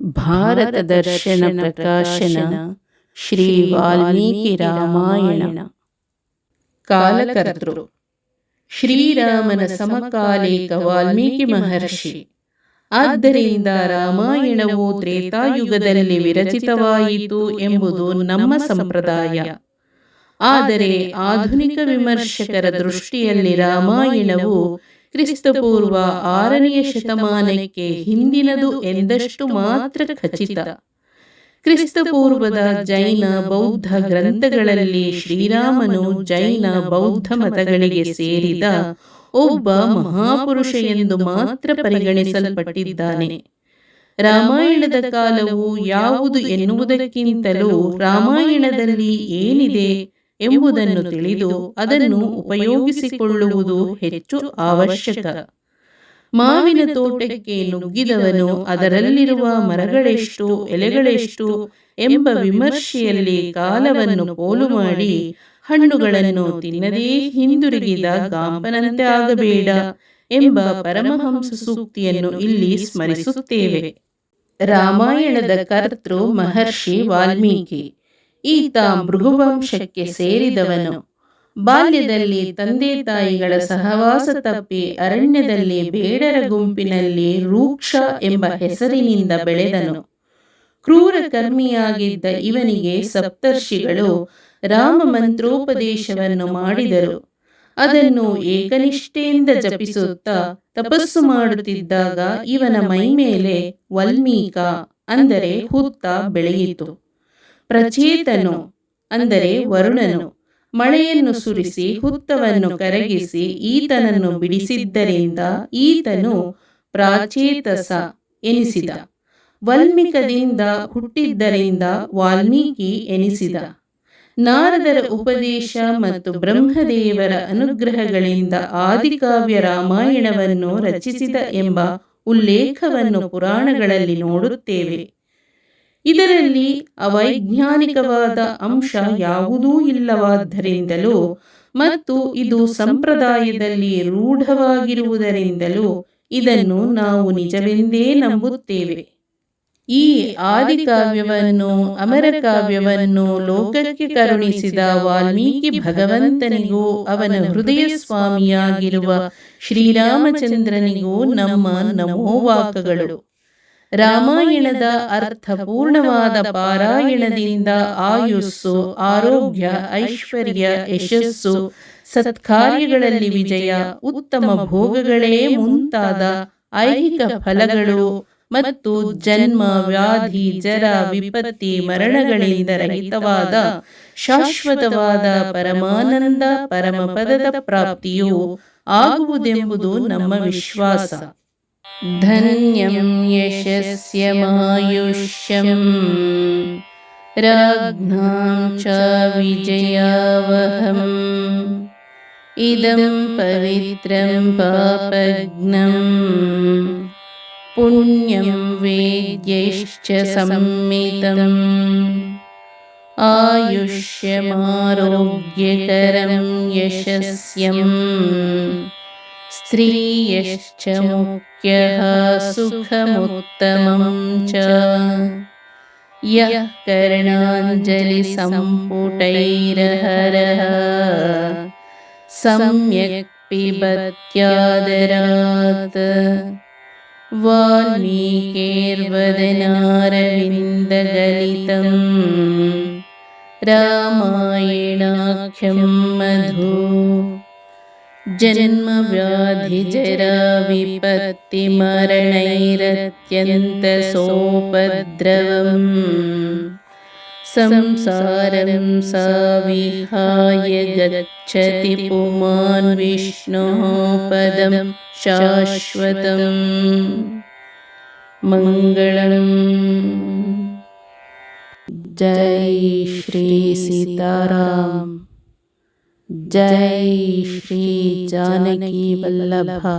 ಭಾರತ ದರ್ಶನ ಪ್ರಕಾಶನ ಶ್ರೀ ವಾಲ್ಮೀಕಿ ರಾಮಾಯಣ ಕಾಲಕರ್ತೃ ಶ್ರೀರಾಮನ ಸಮಕಾಲೀಕ ವಾಲ್ಮೀಕಿ ಮಹರ್ಷಿ ಆದ್ದರಿಂದ ರಾಮಾಯಣವು ತ್ರೇತಾಯುಗದಲ್ಲಿ ವಿರಚಿತವಾಯಿತು ಎಂಬುದು ನಮ್ಮ ಸಂಪ್ರದಾಯ। ಆದರೆ ಆಧುನಿಕ ವಿಮರ್ಶಕರ ದೃಷ್ಟಿಯಲ್ಲಿ ರಾಮಾಯಣವು ಕ್ರಿಸ್ತಪೂರ್ವ ಆರನೆಯ ಶತಮಾನಕ್ಕೆ ಹಿಂದಿನದು ಎಂದಷ್ಟು ಮಾತ್ರ ಖಚಿತ. ಕ್ರಿಸ್ತಪೂರ್ವದ ಜೈನ ಬೌದ್ಧ ಗ್ರಂಥಗಳಲ್ಲಿ ಶ್ರೀರಾಮನು ಜೈನ ಬೌದ್ಧ ಮತಗಳಿಗೆ ಸೇರಿದ ಒಬ್ಬ ಮಹಾಪುರುಷ ಎಂದು ಮಾತ್ರ ಪರಿಗಣಿಸಲ್ಪಟ್ಟಿದ್ದಾನೆ. ರಾಮಾಯಣದ ಕಾಲವು ಯಾವುದು ಎನ್ನುವುದಕ್ಕಿಂತಲೂ ರಾಮಾಯಣದಲ್ಲಿ ಏನಿದೆ? ಎಂಬುದನ್ನು ತಿಳಿದು ಅದನ್ನು ಉಪಯೋಗಿಸಿಕೊಳ್ಳುವುದು ಹೆಚ್ಚು ಅವಶ್ಯಕ. ಮಾವಿನ ತೋಟಕ್ಕೆ ನುಗ್ಗಿದವನು ಅದರಲ್ಲಿರುವ ಮರಗಳೆಷ್ಟು ಎಲೆಗಳೆಷ್ಟು ಎಂಬ ವಿಮರ್ಶೆಯಲ್ಲಿ ಕಾಲವನ್ನು ಪೋಲು ಮಾಡಿ ಹಣ್ಣುಗಳನ್ನು ತಿನ್ನದೇ ಹಿಂದಿರುಗಿದ ಗಾಂಪನಂತೆ ಆಗಬೇಡ ಎಂಬ ಪರಮಹಂಸ ಸೂಕ್ತಿಯನ್ನು ಇಲ್ಲಿ ಸ್ಮರಿಸುತ್ತೇವೆ. ರಾಮಾಯಣದ ಕರ್ತೃ ಮಹರ್ಷಿ ವಾಲ್ಮೀಕಿ. ಈತ ಮೃಗುವಂಶಕ್ಕೆ ಸೇರಿದವನು. ಬಾಲ್ಯದಲ್ಲಿ ತಂದೆ ತಾಯಿಗಳ ಸಹವಾಸ ತಪ್ಪಿ ಅರಣ್ಯದಲ್ಲಿ ಬೇಡರ ಗುಂಪಿನಲ್ಲಿ ರೂಕ್ಷ ಎಂಬ ಹೆಸರಿನಿಂದ ಬೆಳೆದನು. ಕ್ರೂರ ಕರ್ಮಿಯಾಗಿದ್ದ ಇವನಿಗೆ ಸಪ್ತರ್ಷಿಗಳು ರಾಮ ಮಂತ್ರೋಪದೇಶವನ್ನು ಮಾಡಿದರು. ಅದನ್ನು ಏಕನಿಷ್ಠೆಯಿಂದ ಜಪಿಸುತ್ತಾ ತಪಸ್ಸು ಮಾಡುತ್ತಿದ್ದಾಗ ಇವನ ಮೈಮೇಲೆ ವಲ್ಮೀಕ, ಅಂದರೆ ಹುತ್ತ, ಬೆಳೆಯಿತು. ಪ್ರಚೇತನು ಅಂದರೆ ವರುಣನು. ಮಳೆಯನ್ನು ಸುರಿಸಿ ಹುತ್ತವನ್ನು ಕರಗಿಸಿ ಈತನನ್ನು ಬಿಡಿಸಿದ್ದರಿಂದ ಈತನು ಪ್ರಾಚೇತಸ ಎನಿಸಿದ. ವಾಲ್ಮೀಕದಿಂದ ಹುಟ್ಟಿದ್ದರಿಂದ ವಾಲ್ಮೀಕಿ ಎನಿಸಿದ. ನಾರದರ ಉಪದೇಶ ಮತ್ತು ಬ್ರಹ್ಮದೇವರ ಅನುಗ್ರಹಗಳಿಂದ ಆದಿಕಾವ್ಯ ರಾಮಾಯಣವನ್ನು ರಚಿಸಿದ ಎಂಬ ಉಲ್ಲೇಖವನ್ನು ಪುರಾಣಗಳಲ್ಲಿ ನೋಡುತ್ತೇವೆ. ಇದರಲ್ಲಿ ಅವೈಜ್ಞಾನಿಕವಾದ ಅಂಶ ಯಾವುದೂ ಇಲ್ಲವಾದ್ದರಿಂದಲೂ ಮತ್ತು ಇದು ಸಂಪ್ರದಾಯದಲ್ಲಿ ರೂಢವಾಗಿರುವುದರಿಂದಲೂ ಇದನ್ನು ನಾವು ನಿಜವೆಂದೇ ನಂಬುತ್ತೇವೆ. ಈ ಆದಿಕಾವ್ಯವನ್ನು ಅಮರ ಕಾವ್ಯವನ್ನು ಲೋಕಕ್ಕೆ ಕರುಣಿಸಿದ ವಾಲ್ಮೀಕಿ ಭಗವಂತನಿಗೂ, ಅವನ ಹೃದಯ ಸ್ವಾಮಿಯಾಗಿರುವ ಶ್ರೀರಾಮಚಂದ್ರನಿಗೂ ನಮ್ಮ ನಮೋವಾಕಗಳು. ರಾಮಾಯಣದ ಅರ್ಥಪೂರ್ಣವಾದ ಪಾರಾಯಣದಿಂದ ಆಯುಸ್ಸು, ಆರೋಗ್ಯ, ಐಶ್ವರ್ಯ, ಯಶಸ್ಸು, ಸತ್ಕಾರ್ಯಗಳಲ್ಲಿ ವಿಜಯ, ಉತ್ತಮ ಭೋಗಗಳೇ ಮುಂತಾದ ಐಹಿಕ ಫಲಗಳು ಮತ್ತು ಜನ್ಮ, ವ್ಯಾಧಿ, ಜರ, ವಿಪತ್ತಿ, ಮರಣಗಳಿಂದ ರಹಿತವಾದ ಶಾಶ್ವತವಾದ ಪರಮಾನಂದ ಪರಮಪದದ ಪ್ರಾಪ್ತಿಯು ಆಗುವುದೆಂಬುದು ನಮ್ಮ ವಿಶ್ವಾಸ. धन्यं यशस्यमायुष्यम् राज्ञां च विजयावहम्। इदं पवित्रं पापघ्नम् पुण्यं वेद्यैश्च सम्मितम् आयुष्यमारोग्यकरं यशस्यम् स्त्रियश्च मुख्यः सुखमुत्तमं च। यः कर्णाञ्जलिसम्पुटैरहरः सम्यक् पिबत्यादरात्। वाल्मीकेर्वदनारविन्दगलितम् रामायणाख्यं मधु जन्मव्याधिजराविपत्तिमरणैरत्यन्तसोपद्रवम्। संसारं सा गच्छति पुमान् विष्णोः पदं शाश्वतम्। मङ्गलम्। जय श्री सीताराम जय श्री जानकी वल्लभा।